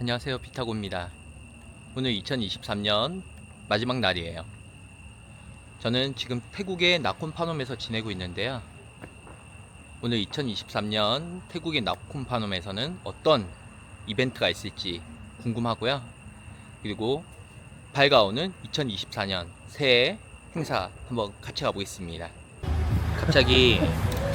안녕하세요 비타고입니다. 오늘 2023년 마지막 날이에요. 저는 지금 태국의 나콘파놈에서 지내고 있는데요. 오늘 2023년 태국의 나콘파놈에서는 어떤 이벤트가 있을지 궁금하고요. 그리고 밝아오는 2024년 새해 행사 한번 같이 가보겠습니다. 갑자기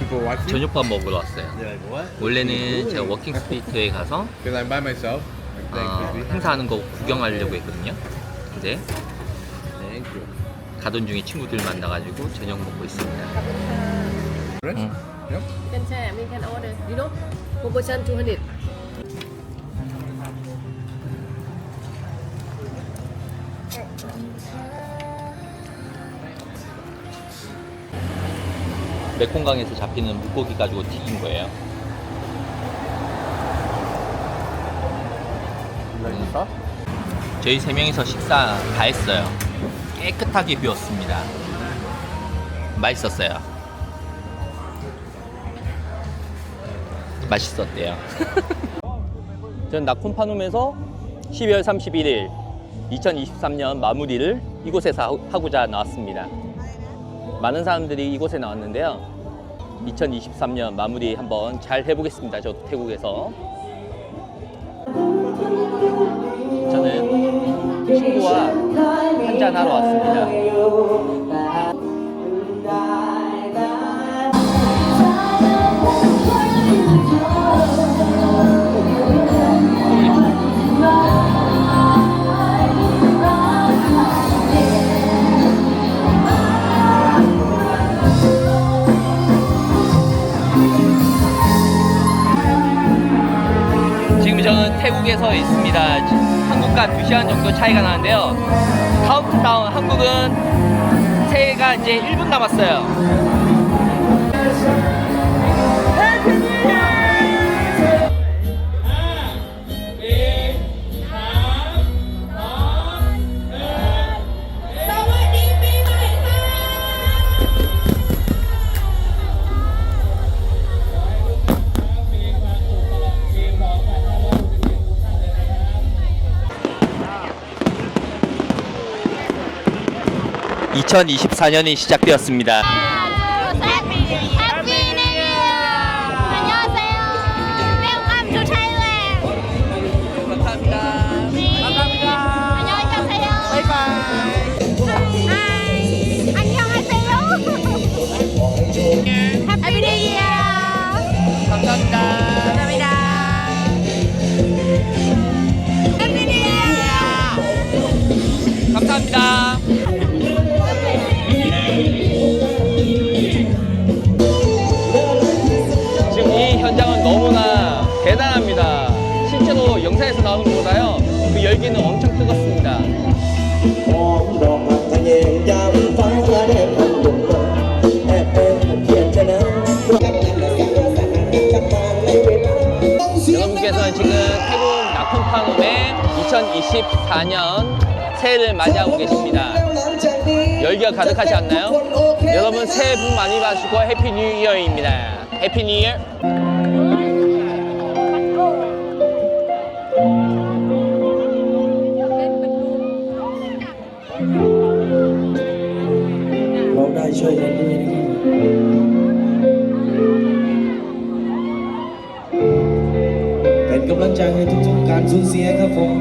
people. 저녁밥 먹으러 왔어요 They're like, what? 원래는 제가 워킹 스트리트에 가서 Because I'm by myself. I'm playing 어, frisbee. 행사하는 거 구경하려고 했거든요. 근데 Thank you. 가던 중에 친구들 만나가지고 저녁 먹고 있습니다. Rich? Mm. Yep. You can share, we can order. You know, proportion 200. 메콩강에서 잡히는 물고기 가지고 튀긴 거예요. Like stuff? 저희 세 명이서 식사 다 했어요. 깨끗하게 비웠습니다. 맛있었어요. 맛있었대요. 전 나콘파놈에서 12월 31일 2023년 마무리를 이곳에서 하- 하고자 나왔습니다. 많은 사람들이 이곳에 나왔는데요. 2023년 마무리 한번 잘 해보겠습니다. 저 태국에서. 저는 친구와 한잔 하러 왔습니다. 저는 태국에서 있습니다. 한국과 2시간 정도 차이가 나는데요. 카운트다운 한국은 새해가 이제 1분 남았어요. (2024년이) 시작되었습니다! 안녕하세요. 대단합니다. 실제로 영상에서 나오는 것보다요, 그 열기는 엄청 뜨겁습니다. 여러분께서는 지금 태국 낙동팡움의 2024년 새해를 맞이하고 계십니다. 열기가 가득하지 않나요? 여러분 새해 복 많이 받으시고 해피 뉴 이어입니다. 해피 뉴 이어! กๆการสูญเสียครับผม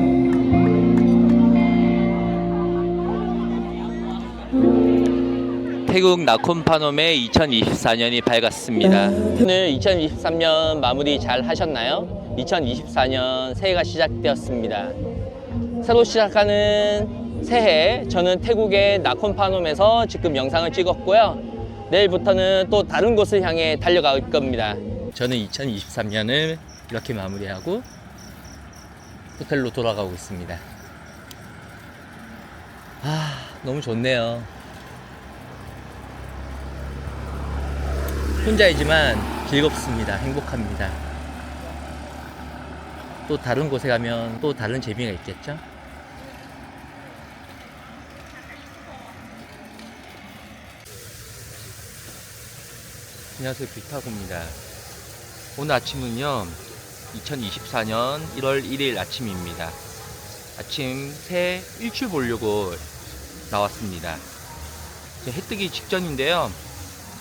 태국 나콘파놈의 2024년이 밝았습니다. 오늘 2023년 마무리 잘 하셨나요? 2024년 새해가 시작되었습니다. 새로 시작하는 새해 저는 태국의 나콘파놈에서 지금 영상을 찍었고요. 내일부터는 또 다른 곳을 향해 달려갈 겁니다. 저는 2023년을 이렇게 마무리하고 호텔로 돌아가고 있습니다. 아, 너무 좋네요. 혼자이지만 즐겁습니다. 행복합니다. 또 다른 곳에 가면 또 다른 재미가 있겠죠? 안녕하세요. 빅타고입니다. 오늘 아침은요, 2024년 1월 1일 아침입니다. 아침 새 일출 보려고 나왔습니다. 해 뜨기 직전인데요.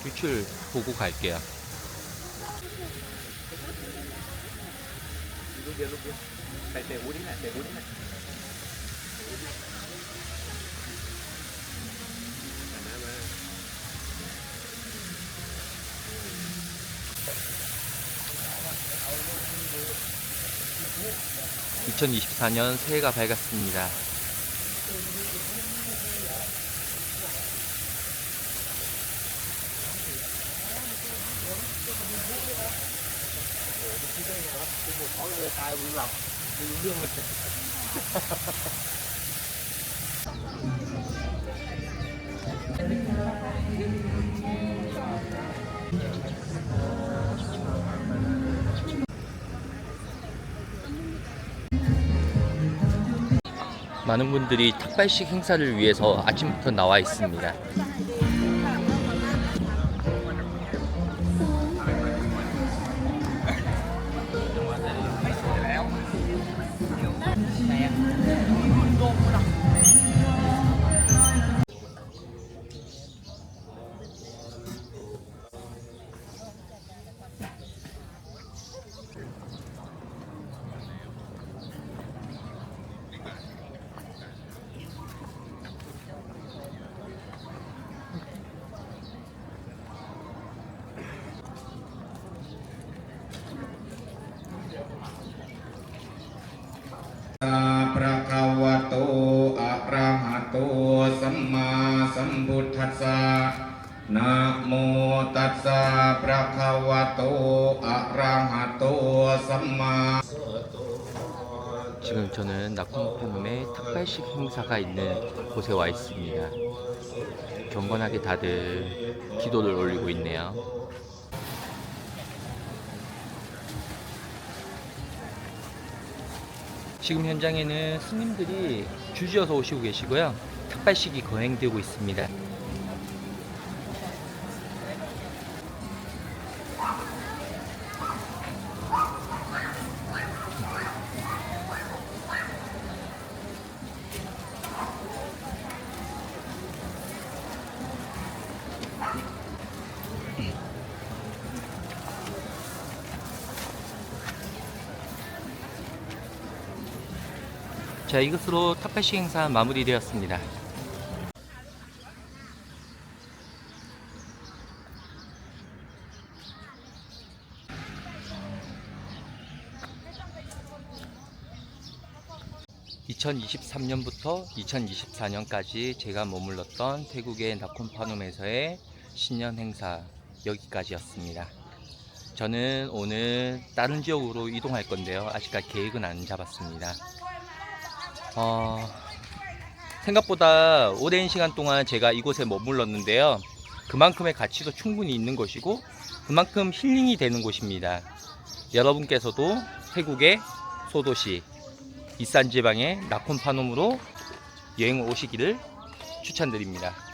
일출 보고 갈게요. (2024년) 새해가 밝았습니다 많은 분들이 탁발식 행사를 위해서 아침부터 나와 있습니다. ทธัสสะนะโมตัสสะพระคาวะโตอะระหะโตสัมมา 지금 저는 낙홍팜의 탁발식 행사가 있는 곳에 와 있습니다. 경건하게 다들 기도를 올리고 있네요. 지금 현장에는 스님들이 줄지어서 오시고 계시고요. 탁발식이 거행되고 있습니다. 자, 이것으로 탁발식 행사 마무리되었습니다. (2023년부터) (2024년까지) 제가 머물렀던 태국의 나콘파눔에서의 신년 행사 여기까지였습니다. 저는 오늘 다른 지역으로 이동할 건데요. 아직까지 계획은 안 잡았습니다. 어, 생각보다 오랜 시간 동안 제가 이곳에 머물렀는데요. 그만큼의 가치도 충분히 있는 곳이고, 그만큼 힐링이 되는 곳입니다. 여러분께서도 태국의 소도시, 이산 지방의 나콘파놈으로 여행 오시기를 추천드립니다.